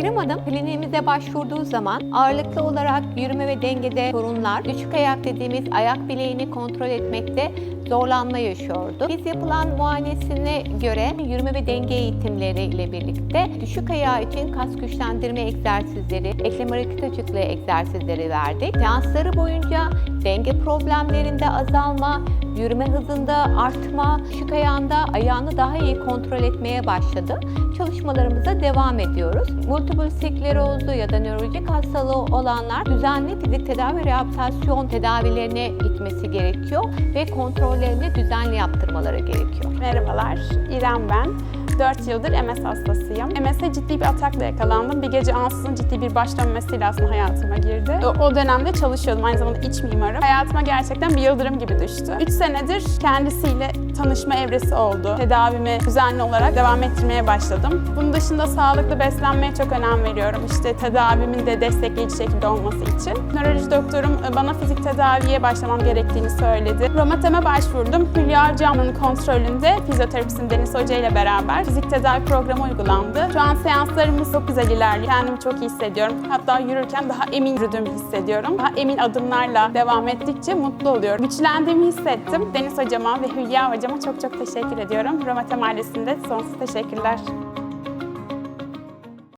İrem Hanım kliniğimize başvurduğu zaman ağırlıklı olarak yürüme ve dengede sorunlar, düşük ayak dediğimiz ayak bileğini kontrol etmekte zorlanma yaşıyordu. Biz yapılan muayenesine göre yürüme ve denge eğitimleri ile birlikte düşük ayağı için kas güçlendirme egzersizleri, eklem hareket açıklığı egzersizleri verdik. Seansları boyunca denge problemlerinde azalma, yürüme hızında artma, düşük ayağında ayağını daha iyi kontrol etmeye başladı. Çalışmalarımıza devam ediyoruz. Multiple sklerozu ya da nörolojik hastalığı olanlar düzenli fizik tedavi rehabilitasyon tedavilerine gitmesi gerekiyor ve kontrollerini düzenli yaptırmaları gerekiyor. Merhabalar, İrem ben. 4 yıldır MS hastasıyım. MS'e ciddi bir atakla yakalandım. Bir gece ansızın ciddi bir baş dönmesiyle aslında hayatıma girdi. O, dönemde çalışıyordum. Aynı zamanda iç mimarım. Hayatıma gerçekten bir yıldırım gibi düştü. 3 senedir kendisiyle tanışma evresi oldu. Tedavimi düzenli olarak devam ettirmeye başladım. Bunun dışında sağlıklı beslenmeye çok önem veriyorum. İşte tedavimin de destekleyici şekilde olması için. Nöroloji doktorum e, bana fizik tedaviye başlamam gerektiğini söyledi. Romateme başvurdum. Hülya Hocam'ın kontrolünde fizyoterapistin Deniz Hoca ile beraber fizik tedavi programı uygulandı. Şu an seanslarımız çok güzel ilerliyor. Kendimi çok iyi hissediyorum. Hatta yürürken daha emin yürüdüğümü hissediyorum. Daha emin adımlarla devam ettikçe mutlu oluyorum. Güçlendiğimi hissettim. Deniz Hocama ve Hülya Hocama çok çok teşekkür ediyorum. Romatem ailesinde sonsuz teşekkürler.